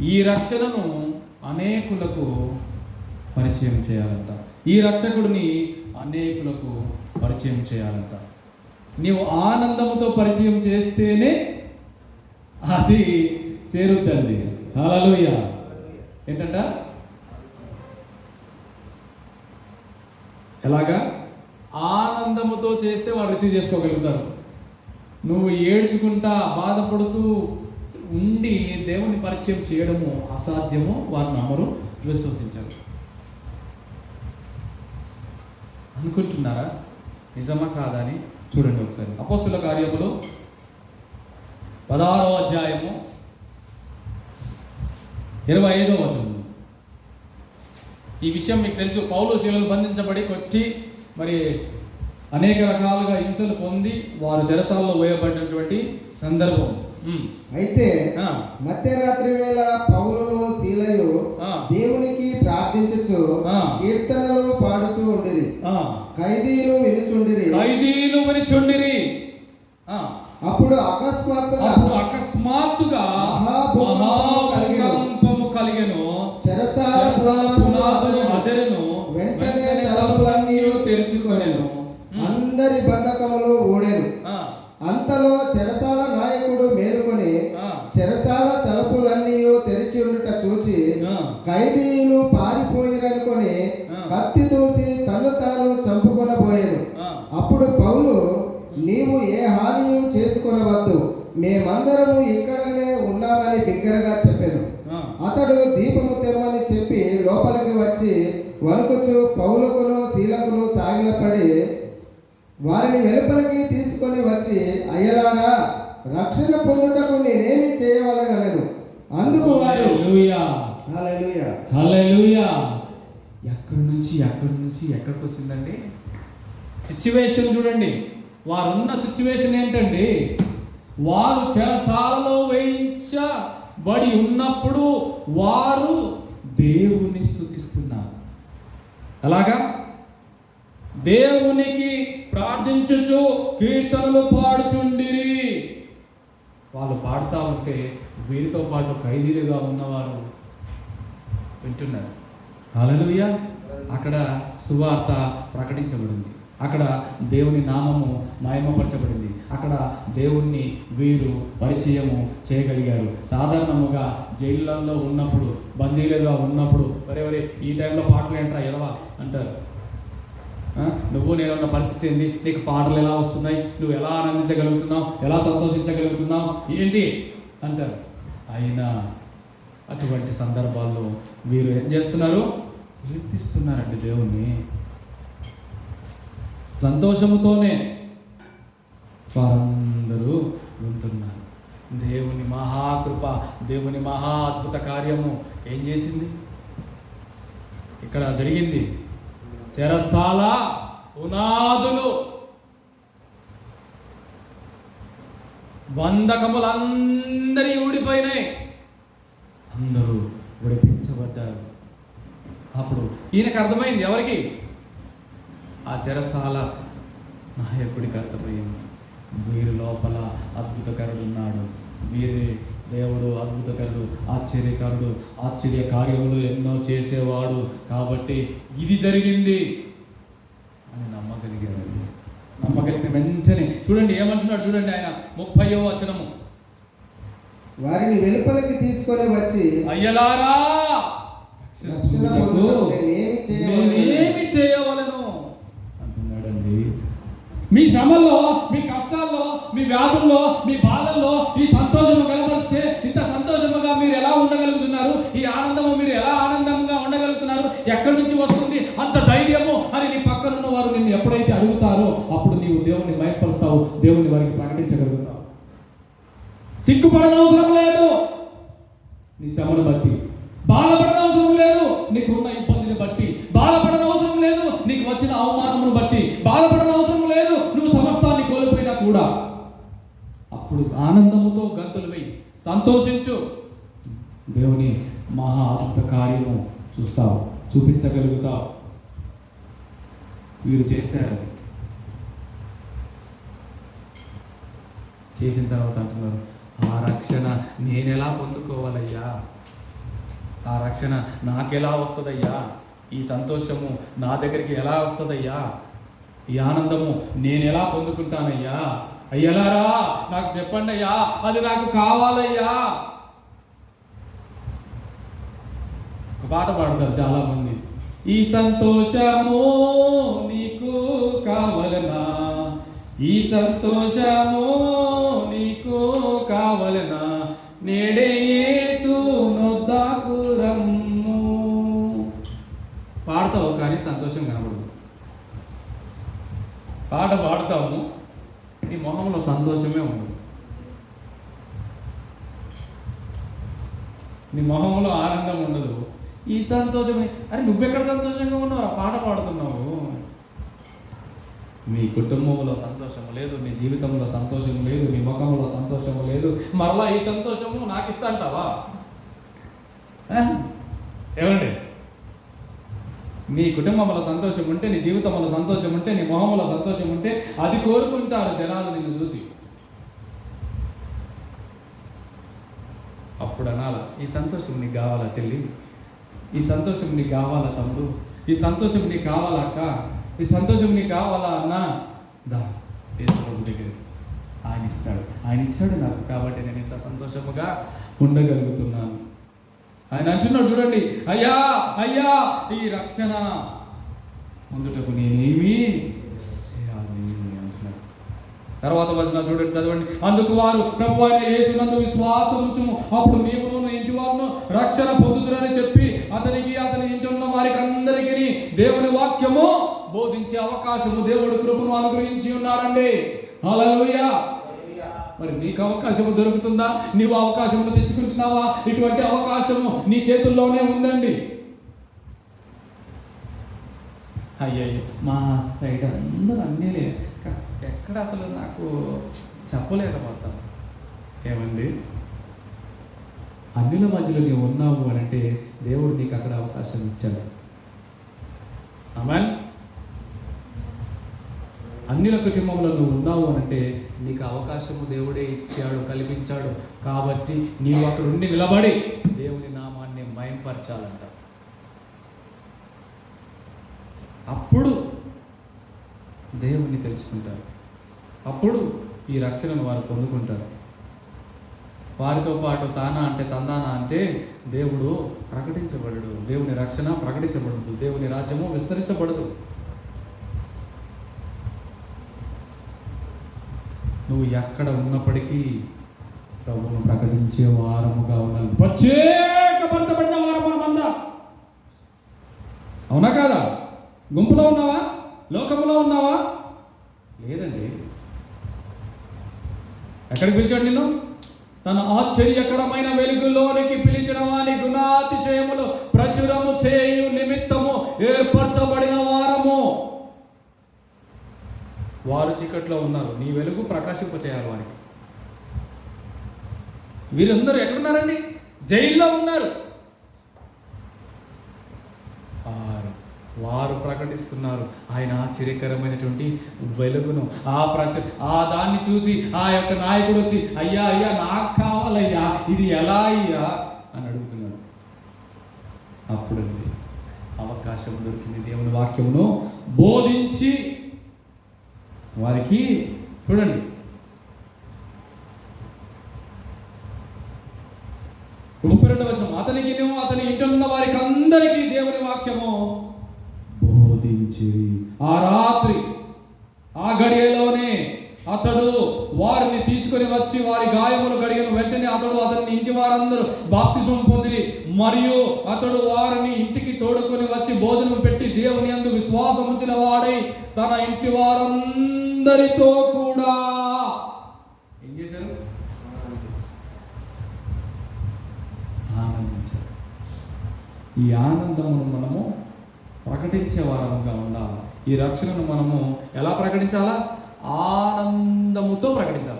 ఈ రక్షణను అనేకులకు పరిచయం చేయాలంట. ఈ రక్షకుడిని అనేకులకు పరిచయం చేయాలంట. నీవు ఆనందముతో పరిచయం చేస్తేనే అది చేరుద్దండి హల్లెలూయ. ఏంటంట? ఎలాగా? ఆనందముతో చేస్తే వాళ్ళు రిసీవ్ చేసుకోగలుగుతారు నువ్వు ఏడ్చుకుంటా బాధపడుతూ ఉండి దేవుని పరిచయం చేయడము అసాధ్యము వారు నమ్మరు విశ్వసించరు. అనుకుంటున్నారా? నిజమా కాదా అని చూడండి ఒకసారి. అపోస్తుల కార్యములు పదహారో అధ్యాయము ఇరవై ఐదో వచనం ఈ విషయం మీకు తెలుసు. పౌలు శీలలు బంధించబడి కొట్టి మరి అనేక రకాలుగా హింసలు పొంది వారు జరసాలలో వేయబడినటువంటి సందర్భం. అయితే మధ్యరాత్రి వేళ పౌలును శీలయు. దేవునికి ప్రార్థించుచు ఆ. కీర్తనలు పాడుచు ఉండిరి. ఖైదీలు వినుచుండిరి. ఖైదీలు వినిచుండిరి. అప్పుడు అకస్మాత్తుగా అకస్మాత్తుగా మహాభూకంపము కలిగెను. చెరసాల చెరసాల పునాదులు అదెరెను. వెంటనే తలుపులన్నీ తెరుచుకొనెను. అందరి బంధకములు ఊడెను. అంతలో చెరసాల తలుపులన్నీ తెరిచి ఉండుట చూచి ఆ. ఖైదీలు పారిపోయిరనుకొని. కత్తి దూసి తను తాను చంపుకొనబోయాను. అప్పుడు పౌలు నీవు ఏ హానియు చేసుకొనవద్దు మేమందరము ఇక్కడనే ఉన్నామని బిగ్గరగా చెప్పాను. అతడు దీపము తెమ్మని చెప్పి లోపలికి వచ్చి వణుకుచు పౌలుకును శీలకును సాగిలపడి వారిని వెలుపలికి తీసుకొని వచ్చి అయ్యలారా రక్షణ పొందుటకు నేనేమి చేయవలనను అందుకు వారు హల్లెలూయా. హల్లెలూయా. హల్లెలూయా. ఎక్కడి నుంచి ఎక్కడి నుంచి ఎక్కడికి వచ్చిందండి? సిచ్యువేషన్ చూడండి. వారున్న సిచ్యువేషన్ ఏంటండి? వారు చెరసాలలో వేయించబడి ఉన్నప్పుడు వారు దేవుని స్థుతిస్తున్నారు అలాగా దేవునికి ప్రార్థించుచు కీర్తనలు పాడుచుండిరి. వాళ్ళు పాడుతూ ఉంటే వీరితో పాటు ఖైదీలుగా ఉన్నవారు వింటున్నారు. హల్లెలూయా. అక్కడ సువార్త ప్రకటించబడింది. అక్కడ దేవుని నామము మహిమపరచబడింది. అక్కడ దేవుణ్ణి వీరు పరిచయము చేయగలిగారు. సాధారణముగా జైళ్ళల్లో ఉన్నప్పుడు బందీలుగా ఉన్నప్పుడు వరే వరే ఈ టైంలో పాటలు ఏంట్రా ఎలవా అంటారు? నువ్వు నేను ఉన్న పరిస్థితి ఏంది? నీకు పాటలు ఎలా వస్తున్నాయి? నువ్వు ఎలా ఆనందించగలుగుతున్నావు? ఎలా సంతోషించగలుగుతున్నావు? ఏంటి? అంటారు. అయినా అటువంటి సందర్భాల్లో వీరు ఏం చేస్తున్నారు? కీర్తిస్తున్నారండి దేవుణ్ణి. సంతోషముతోనే వారందరూ వింటున్నారు. దేవుని మహాకృప దేవుని మహా అద్భుత కార్యము ఏం చేసింది? ఇక్కడ జరిగింది. చెరసాల పునాదులు. బంధకములందరి ఊడిపోయినాయి. అందరూ విడిపించబడ్డారు. అప్పుడు ఈయనకు అర్థమైంది ఎవరికి? ఆ చెరసాల నాయకుడికి అర్థమైంది. వీరి లోపల అద్భుతకరుడు ఉన్నాడు వీరి దేవుడు అద్భుతకరుడు ఆశ్చర్యకరుడు ఆశ్చర్య కార్యములు ఎన్నో చేసేవాడు. కాబట్టి ఇది జరిగింది అని నమ్మగలిగారండి. నమ్మగలిగిన వెంటనే చూడండి ఏమంటున్నాడు చూడండి ఆయన ముప్పయో వచనము. వారిని వెలుపలికి తీసుకొని వచ్చి అయ్యలారా! నేనేమి చేయవలెను? అంటున్నాడండి. మీ శ్రమల్లో మీ కష్టాల్లో మీ వ్యాధుల్లో మీ బాధల్లో ఈ సంతోషము అవసరం లేదు. నీ శ్రమను బట్టి. అవసరం లేదు. నీకున్న ఇబ్బందిని బట్టి. అవసరం లేదు. నీకు వచ్చిన అవమానమును బట్టి. బాధపడనవసరం లేదు. నువ్వు సమస్తాన్ని కోల్పోయినా కూడా. అప్పుడు ఆనందముతో గంతులు వెయ్యి సంతోషించు. దేవుని మహా అద్భుత కార్యము చూస్తావు. చూపించగలుగుతావు. వీరు చేశారు చేసిన తర్వాత అంటున్నారు ఆ రక్షణ నేనెలా పొందుకోవాలయ్యా? ఆ రక్షణ నాకెలా వస్తుందయ్యా? ఈ సంతోషము నా దగ్గరికి ఎలా వస్తుందయ్యా? ఈ ఆనందము నేను ఎలా పొందుకుంటానయ్యా? అయ్యలారా నాకు చెప్పండి అయ్యా అది నాకు కావాలయ్యా. ఒక పాట పాడతారు చాలా మంది ఈ సంతోషము నీకు కావలనా? ఈ సంతోషము నీ కావలన? నేడే యేసు పాడతావు కానీ సంతోషం కనబడదు. పాట పాడతాము నీ మొహంలో సంతోషమే ఉండదు. నీ మొహంలో ఆనందం ఉండదు. ఈ సంతోషమే అరే నువ్వెక్కడ సంతోషంగా ఉన్నావు ఆ పాట పాడుతున్నావు. నీ కుటుంబంలో సంతోషము లేదు నీ జీవితంలో సంతోషం లేదు నీ ముఖంలో సంతోషము లేదు. మరలా ఈ సంతోషము నాకు ఇస్తా అంటావా ఏమండి? నీ కుటుంబంలో సంతోషం ఉంటే నీ జీవితంలో సంతోషం ఉంటే నీ మొహంలో సంతోషం ఉంటే అది కోరుకుంటారు జనాలు నిన్ను చూసి. అప్పుడు అనాల ఈ సంతోషం నీకు కావాలా చెల్లి? ఈ సంతోషం నీకు కావాలా తమ్ముడు? ఈ సంతోషం నీకు కావాలా అక్క? ఈ సంతోషం నీకు? కావాలా అన్న దా యేసుప్రభు దగ్గర ఆయన ఇస్తాడు. ఆయన ఇచ్చాడు నాకు కాబట్టి నేను ఇంత సంతోషముగా ఉండగలుగుతున్నాను. ఆయన అంటున్నాడు చూడండి అయ్యా అయ్యా ఈ రక్షణ ముందుటకు నేనేమి చేయాలి అంటున్నాడు. తర్వాత వచ్చిన చూడండి చదవండి. అందుకు వారు ప్రభు అయిన యేసునందు విశ్వాసం ఉంచుము. అప్పుడు నీవును ఇంటి వారును రక్షణ పొందుతురని చెప్పి అతనికి అతని ఇంటి ఉన్న వారికి అందరికీ దేవుని వాక్యము బోధించే అవకాశము దేవుడు కృపను అనుగ్రహించి ఉన్నారండి. హల్లెలూయా. మరి నీకు అవకాశము దొరుకుతుందా? నీవు అవకాశము తెచ్చుకుంటున్నావా? ఇటువంటి అవకాశము నీ చేతుల్లోనే ఉందండి. అయ్యయ్యో మా సైడ్ అందరూ అన్నీలే ఎక్కడ అసలు నాకు చెప్పలేకపోతాం. ఏమండి? అన్నిల మధ్యలో నీవు ఉన్నావు అని అంటే దేవుడు నీకు అక్కడ అవకాశం ఇచ్చాడు. అమన్ అన్నిల కుటుంబంలో నువ్వు ఉన్నావు అంటే నీకు అవకాశము దేవుడే ఇచ్చాడు కల్పించాడు. కాబట్టి నీవు అక్కడ ఉండి నిలబడి దేవుని నామాన్ని మయంపరచాలంట. అప్పుడు దేవుణ్ణి తెలుసుకుంటారు. అప్పుడు ఈ రక్షణను వారు పొందుకుంటారు. వారితో పాటు తానా అంటే తందానా అంటే దేవుడు ప్రకటించబడడు. దేవుని రక్షణ ప్రకటించబడదు. దేవుని రాజ్యము విస్తరించబడదు. నువ్వు ఎక్కడ ఉన్నప్పటికీ ప్రభువును ప్రకటించే వారముగా ఉండాలి. ప్రత్యేకపరచబడిన వారం మనమందా అవునా కాదా? గుంపులో ఉన్నావా? లోకంలో ఉన్నావా? లేదండి. ఎక్కడికి పిలిచాడు నిన్ను? తన ఆశ్చర్యకరమైన వెలుగులోనికి పిలిచిన వాని గుణాతిశయములు ప్రచురము చేయు నిమిత్తము ఏర్పరచబడి వారు చీకట్లో ఉన్నారు. నీ వెలుగు ప్రకాశింపచేయాలి వారికి. వీరందరూ ఎక్కడున్నారండి? జైల్లో ఉన్నారు. వారు ప్రకటిస్తున్నారు. ఆయన ఆశ్చర్యకరమైనటువంటి వెలుగును ఆ ప్రచ ఆ దాన్ని చూసి ఆ యొక్క నాయకుడు వచ్చి అయ్యా అయ్యా నాకు కావాలయ్యా ఇది ఎలా అయ్యా? అని అడుగుతున్నాడు. అప్పుడు అవకాశం దొరికింది. దేవుని వాక్యమును బోధించి వారికి చూడండి ముప్పై రెండు వచనం అతనికి అతని ఇంటున్న వారికి అందరికీ దేవుని వాక్యము బోధించి ఆ రాత్రి ఆ గడియలోనే అతడు వారిని తీసుకొని వచ్చి వారి గాయములు గడిగిన వెంటనే అతడు అతని ఇంటి వారందరూ బాప్తిజం పొంది మరియు అతడు వారిని ఇంటికి తోడుకొని వచ్చి భోజనం పెట్టి దేవుని అందు విశ్వాసం ఉంచిన వాడై తన ఇంటి వారందరితో కూడా. ఏం చేశారు? ఆనందించారు. ఈ ఆనందమును మనము ప్రకటించే వారముగా ఉండాలి. ఈ రక్షణను మనము ఎలా ప్రకటించాలా? ఆనందముతో ప్రకటించాలి.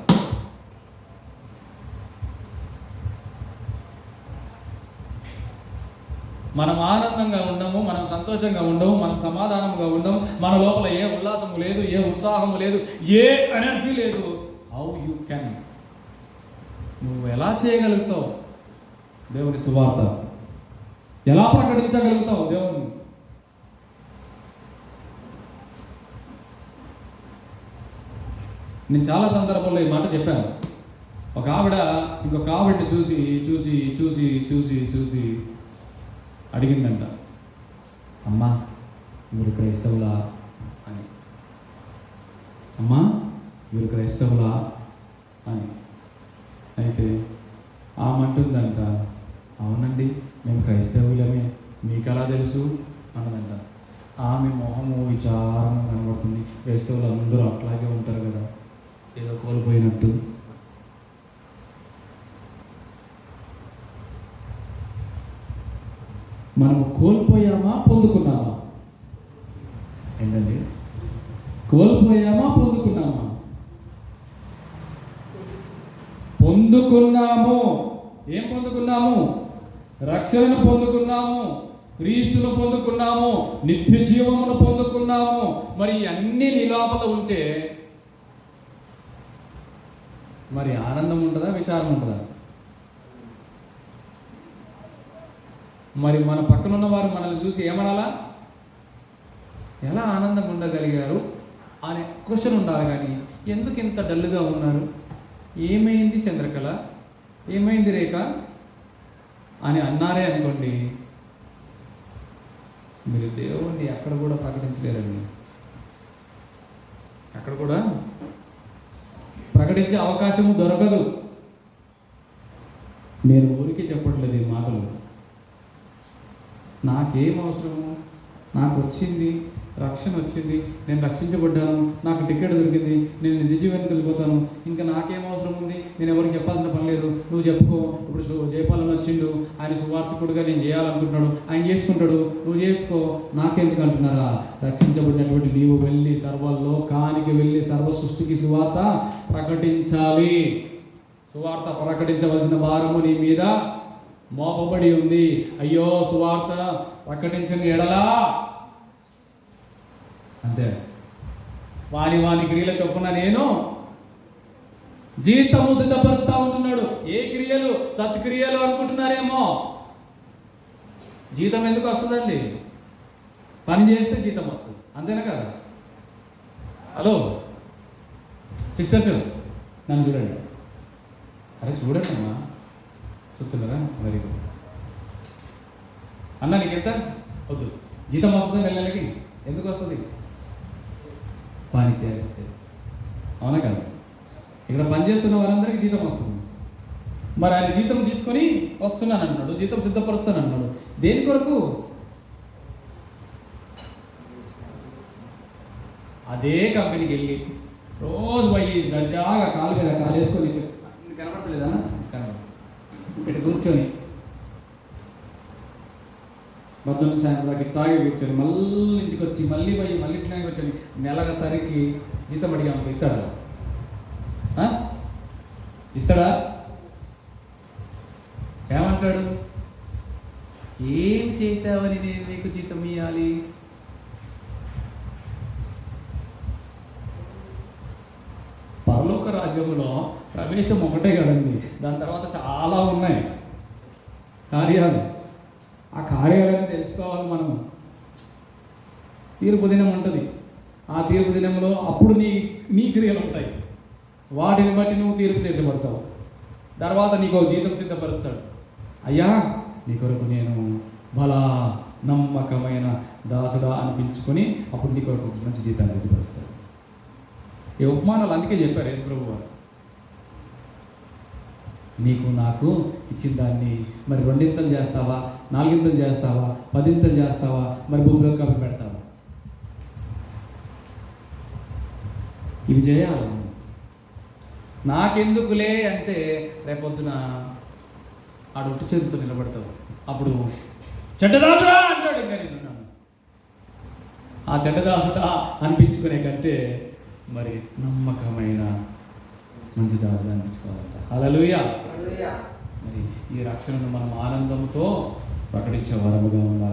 మనం ఆనందంగా ఉండము మనం సంతోషంగా ఉండము మనం సమాధానంగా ఉండము మన లోపల ఏ ఉల్లాసము లేదు ఏ ఉత్సాహము లేదు ఏ ఎనర్జీ లేదు. హౌ యూ కెన్ నువ్వు ఎలా చేయగలుగుతావు? దేవుని సువార్త. ఎలా ప్రకటించగలుగుతావు దేవుని నేను చాలా సందర్భాల్లో ఈ మాట చెప్పాను. ఒక ఆవిడ ఇంకొక ఆవిడని చూసి చూసి చూసి చూసి చూసి అడిగిందంట. అమ్మా మీరు క్రైస్తవులా? అని. అమ్మా మీరు క్రైస్తవులా? అని. అయితే ఆమంటుందంట అవునండి మేము క్రైస్తవులమే మీకు ఎలా తెలుసు? అన్నదంట. ఆమె మొహము విచారంగా కనబడుతుంది. క్రైస్తవులు అందరూ అట్లాగే ఉంటారు కదా. ఏదో కోల్పోయినట్టు. మనము కోల్పోయామా పొందుకున్నామా? ఏంటండి? కోల్పోయామా పొందుకున్నామా? పొందుకున్నాము. ఏం పొందుకున్నాము? రక్షణను పొందుకున్నాము. క్రీస్తును పొందుకున్నాము. నిత్య జీవమును పొందుకున్నాము. మరి అన్ని నీ లోపల ఉంటే మరి ఆనందం ఉంటుందా విచారం ఉంటుందా? మరి మన పక్కనున్న వారు మనల్ని చూసి ఏమనాలా? ఎలా ఆనందంగా ఉండగలిగారు అనే క్వశ్చన్ ఉండాలి కానీ ఎందుకు ఇంత డల్గా ఉన్నారు? ఏమైంది చంద్రకళ? ఏమైంది రేఖ? అని అన్నారే అనుకోండి మీరు దేవుణ్ణి అక్కడ కూడా ప్రకటించలేరండి. అక్కడ కూడా ప్రకటించే అవకాశము దొరకదు. నేను ఊరికే చెప్పట్లేదు ఈ మాటలు. నాకేం అవసరము? నాకు వచ్చింది రక్షణ వచ్చింది నేను రక్షించబడ్డాను నాకు టికెట్ దొరికింది నేను నిజ జీవానికి వెళ్ళిపోతాను. ఇంకా నాకేం అవసరం ఉంది? నేను ఎవరికి చెప్పాల్సిన పని లేదు. నువ్వు చెప్పుకో. ఇప్పుడు జయపాలన వచ్చిండు. ఆయన సువార్థకుడుగా నేను చేయాలనుకుంటున్నాడు. ఆయన చేసుకుంటాడు. నువ్వు చేసుకో. నాకెందుకు అంటున్నారా? రక్షించబడినటువంటి నీవు వెళ్ళి సర్వలోకానికి వెళ్ళి సర్వ సృష్టికి సువార్త ప్రకటించాలి. సువార్త ప్రకటించవలసిన భారము నీ మీద మోపబడి ఉంది. అయ్యో సువార్త ప్రకటించని ఎడలా అంతే. వాని వాని క్రియల చొప్పున నేను జీవితము సిద్ధపరుస్తూ ఉంటున్నాడు. ఏ క్రియలు? సత్క్రియలు అనుకుంటున్నారేమో? జీతం ఎందుకు వస్తుందండి? పని చేస్తే జీతం వస్తుంది. అంతేనా కదా? హలో? సిస్టర్స్ నన్ను చూడండి. అరే చూడండి అమ్మా చూస్తున్నారా వెరీ గుడ్ అన్న నీకు ఎంత వద్దు. జీతం వస్తుంది నెలలకి ఎందుకు వస్తుంది? పని చేస్తే అవునా కాదు? ఇక్కడ పని చేస్తున్న వారందరికీ జీతం వస్తుంది. మరి ఆయన జీతం తీసుకొని వస్తున్నాను అన్నాడు జీతం సిద్ధపరుస్తాను అన్నాడు దేని కొరకు? అదే కంపెనీకి వెళ్ళి రోజు పోయి దర్జాగా కాలు మీద కాలు వేసుకొని ఇటు- కనబడతలేదా ఇక్కడ ఇటు కూర్చొని మధ్యాహ్నం సాయంత్రం దాకా తాగి కూర్చొని మళ్ళీ ఇంటికి వచ్చి మళ్ళీ పోయి మళ్ళీ ఇట్లాగే కూర్చొని నెలగా సరికి జీతం అడిగాము ఇస్తాడా? ఆ? ఇస్తాడా? ఏమంటాడు? ఏం చేసావని నేను నీకు జీతం ఇవ్వాలి రాజ్యంలో ప్రవేశం ఒకటే కదండి. దాని తర్వాత చాలా ఉన్నాయి. కార్యాలు. ఆ కార్యాలను తెలుసుకోవాలి మనము. తీర్పు దినం ఉంటుంది. ఆ తీర్పు దినంలో అప్పుడు నీ నీ క్రియలు ఉంటాయి. వాటిని బట్టి నువ్వు తీర్పు చేసబడతావు తర్వాత నీకు ఒక జీతం సిద్ధపరుస్తాడు. అయ్యా నీ కొరకు నేను బలా నమ్మకమైన దాసుడా అనిపించుకొని అప్పుడు నీ కొరకు మంచి జీతాన్ని సిద్ధపరుస్తాడు. ఈ ఉపమానాలు అందుకే చెప్పారు యేసుప్రభు వారు. నీకు నాకు ఇచ్చిన దాన్ని మరి రెండింతలు చేస్తావా నాలుగింతలు చేస్తావా పదింతలు చేస్తావా మరి భూమిలో కప్పి పెడతావా? ఇవి చేయాలి నాకెందుకులే అంటే రేపొద్దున ఆడు ఒట్టి చేతితో నిలబడతావు. అప్పుడు చెడ్డదాసుడా అంటాడు ఇంకా నేను ఆ చెడ్డదాసుడా అనిపించుకునే కంటే మరి నమ్మకమైన మంచి దాసుడు అనిపించుకోవాలంట హల్లెలూయా. మరి ఈ రక్షణను మనం ఆనందంతో ప్రకటించే వరముగా ఉండాలి.